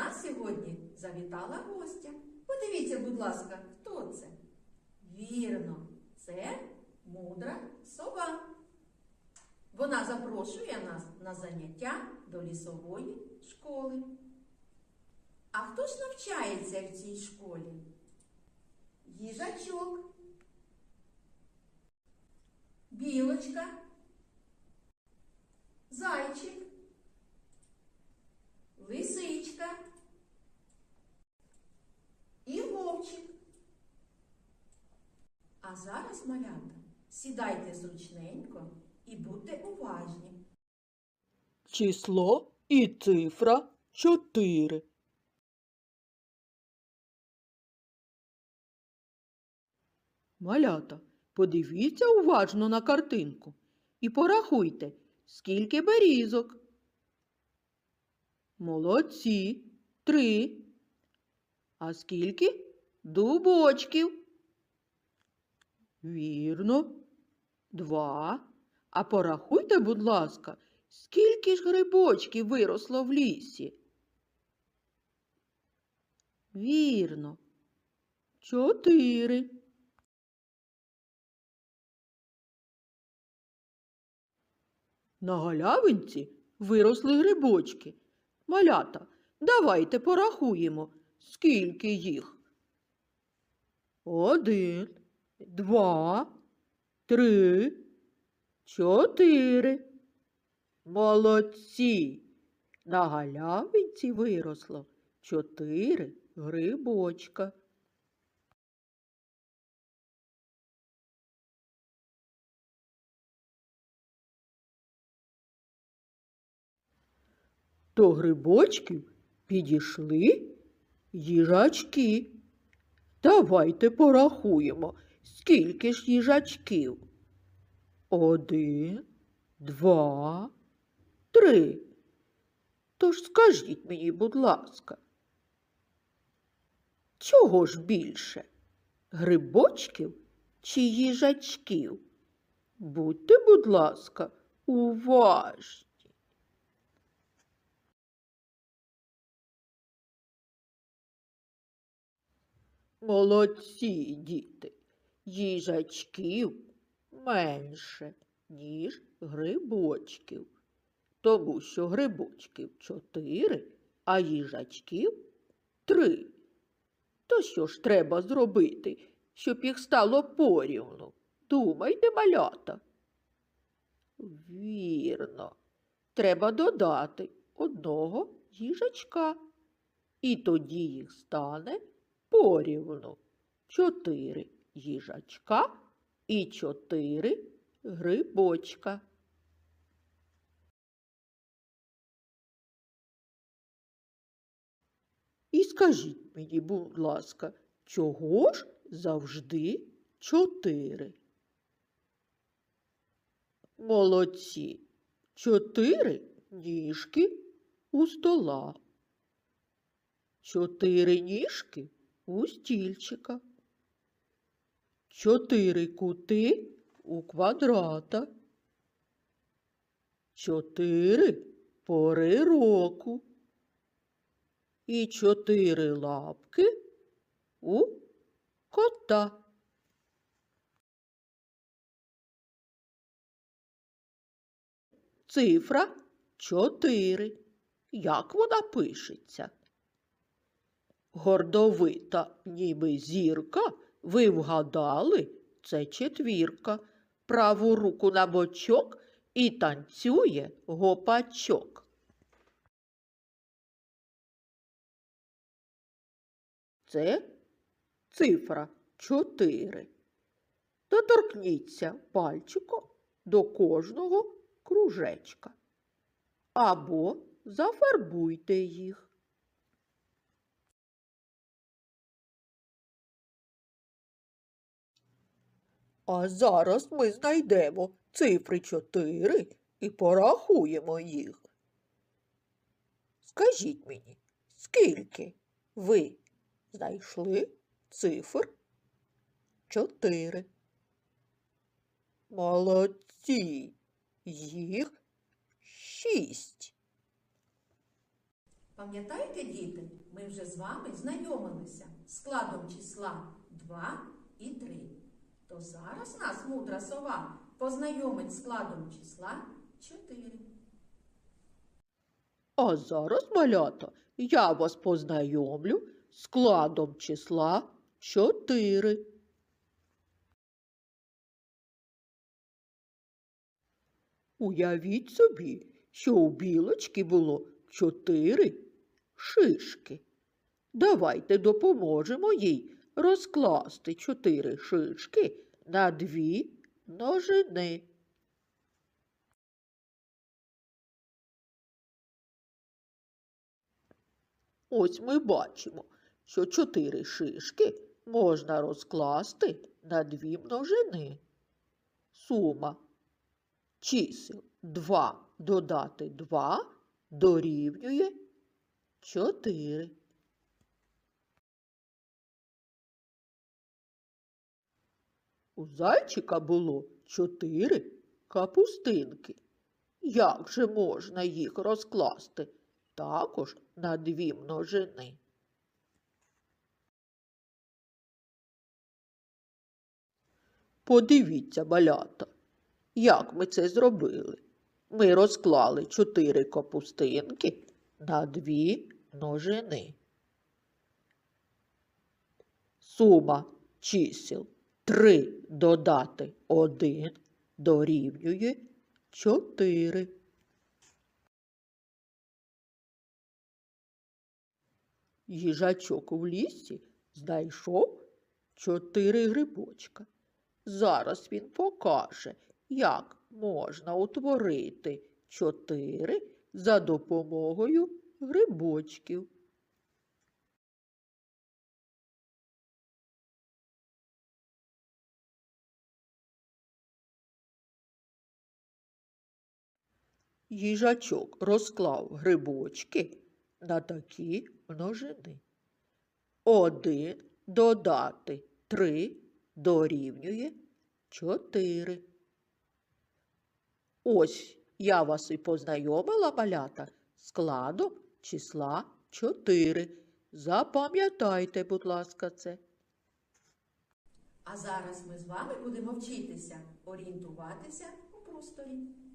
нас сьогодні завітала гостя. Подивіться, будь ласка, хто це? Вірно, це мудра сова. Вона запрошує нас на заняття до лісової школи. А хто ж навчається в цій школі? Їжачок, білочка, зайчик, лисичка і вовчик. А зараз, малята, сідайте зручненько і будьте уважні. Число і цифра 4. Малята, подивіться уважно на картинку і порахуйте, скільки берізок. Молодці. Три. А скільки дубочків? Вірно. Два. А порахуйте, будь ласка, скільки ж грибочків виросло в лісі? Вірно. Чотири. На галявинці виросли грибочки. Малята, давайте порахуємо, скільки їх. Один, два, три, чотири. Молодці. На галявинці виросло чотири грибочка. До грибочків підійшли їжачки. Давайте порахуємо, скільки ж їжачків. Один, два, три. Тож скажіть мені, будь ласка, чого ж більше? Грибочків чи їжачків? Будьте, будь ласка, уважні. Молодці, діти, їжачків менше, ніж грибочків, тому що грибочків чотири, а їжачків три. То що ж треба зробити, щоб їх стало порівну? Думайте, малята. Вірно, треба додати одного їжачка, і тоді їх стане порівну. Чотири їжачка і чотири грибочка. І скажіть мені, будь ласка, чого ж завжди чотири? Молодці. Чотири ніжки у стола. Чотири ніжки у стільчика. Чотири кути у квадрата. Чотири пори року. І чотири лапки у кота. Цифра чотири. Як вона пишеться? Гордовита, ніби зірка, ви вгадали, це четвірка. Праву руку на бочок і танцює гопачок. Це цифра чотири. Доторкніться пальчиком до кожного кружечка. Або зафарбуйте їх. А зараз ми знайдемо цифри 4 і порахуємо їх. Скажіть мені, скільки ви знайшли цифр 4? Молодці, їх шість. Пам'ятаєте, діти, ми вже з вами знайомилися складом числа 2 і 3. То зараз нас мудра сова познайомить складом числа 4. А зараз, малята, я вас познайомлю складом числа 4. Уявіть собі, що у білочки було чотири шишки. Давайте допоможемо їй розкласти чотири шишки на дві ножини. Ось ми бачимо, що чотири шишки можна розкласти на дві множини. Сума чисел 2 додати 2 дорівнює 4. У зайчика було чотири капустинки. Як же можна їх розкласти також на дві множини? Подивіться, малята, як ми це зробили. Ми розклали чотири капустинки на дві множини. Сума чисел 3 додати 1 дорівнює 4. Їжачок у лісі знайшов чотири грибочка. Зараз він покаже, як можна утворити чотири за допомогою грибочків. Їжачок розклав грибочки на такі множини. Один додати три дорівнює чотири. Ось я вас і познайомила, малята, складом числа чотири. Запам'ятайте, будь ласка, це. А зараз ми з вами будемо вчитися орієнтуватися у просторі.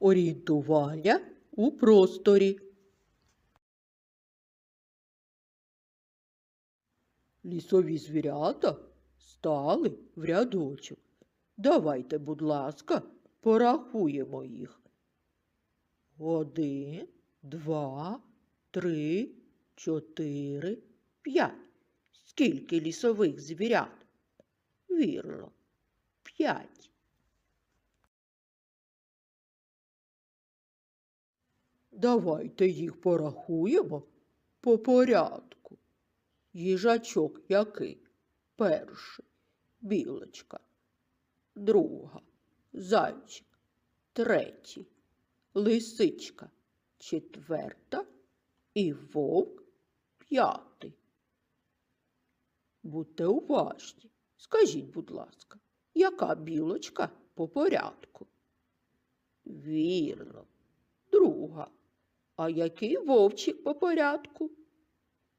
Орієнтування у просторі. Лісові звірята стали в рядочок. Давайте, будь ласка, порахуємо їх. Один, два, три, чотири, п'ять. Скільки лісових звірят? Вірно, п'ять. Давайте їх порахуємо по порядку. Їжачок який? Перший. Білочка. Друга. Зайчик. Третій. Лисичка. Четверта. І вовк п'ятий. Будьте уважні. Скажіть, будь ласка, яка білочка по порядку? Вірно, друга. А який вовчик по порядку?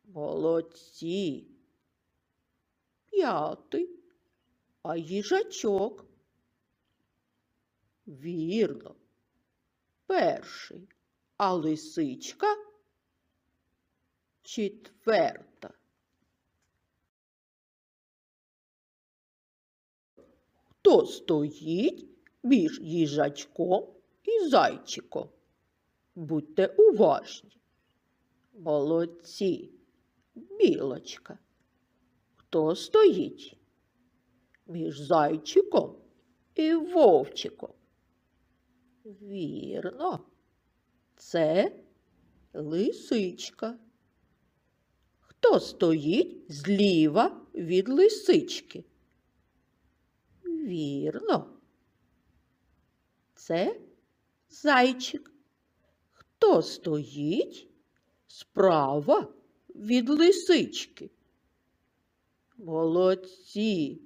Молодці. П'ятий. А їжачок? Вірно. Перший. А лисичка? Четверта. Хто стоїть між їжачком і зайчиком? Будьте уважні. Молодці. Білочка. Хто стоїть? Між зайчиком і вовчиком. Вірно. Це лисичка. Хто стоїть зліва від лисички? Вірно. Це зайчик. Хто стоїть справа від лисички? Молодці.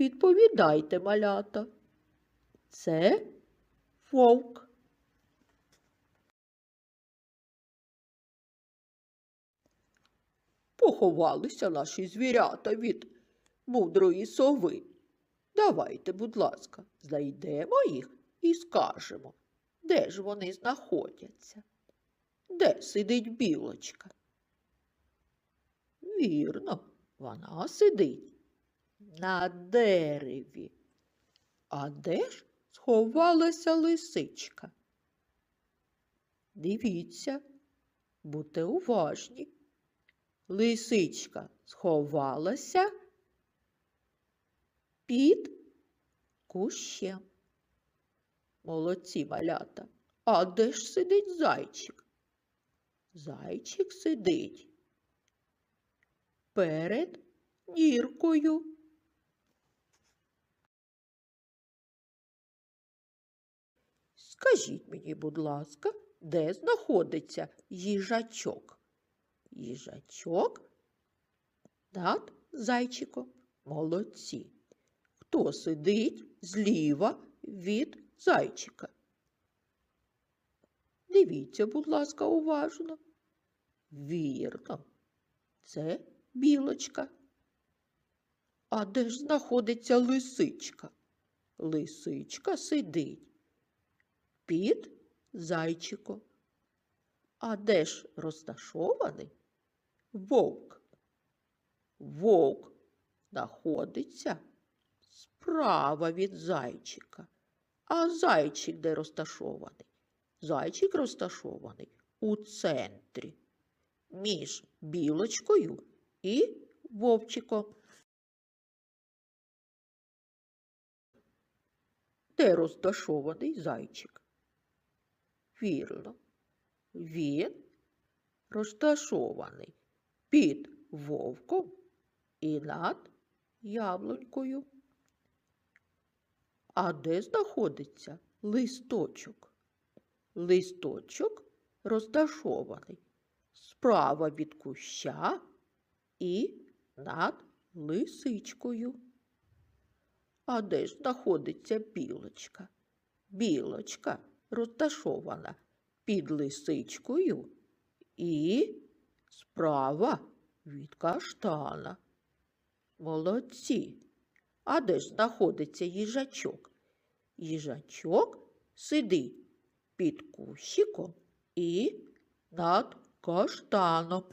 Відповідайте, малята. Це вовк. Поховалися наші звірята від мудрої сови. Давайте, будь ласка, знайдемо їх і скажемо, де ж вони знаходяться. Де сидить білочка? Вірно, вона сидить на дереві. А де ж сховалася лисичка? Дивіться, будьте уважні. Лисичка сховалася під кущем. Молодці малята. А де ж сидить зайчик? Зайчик сидить перед ніркою. Скажіть мені, будь ласка, де знаходиться їжачок? Їжачок над зайчиком. Молодці. Хто сидить зліва від зайчика? Дивіться, будь ласка, уважно. Вірно, це білочка. А де ж знаходиться лисичка? Лисичка сидить під зайчиком. А де ж розташований вовк? Вовк знаходиться справа від зайчика. А зайчик де розташований? Зайчик розташований у центрі між білочкою і вовчиком. Де розташований зайчик? Вірно, він розташований під вовком і над яблунькою. А де знаходиться листочок? Листочок розташований справа від куща і над лисичкою. А де ж знаходиться білочка? Білочка розташована під лисичкою і справа від каштана. Молодці. А де ж знаходиться їжачок? Їжачок сидить під кущиком і над каштаном.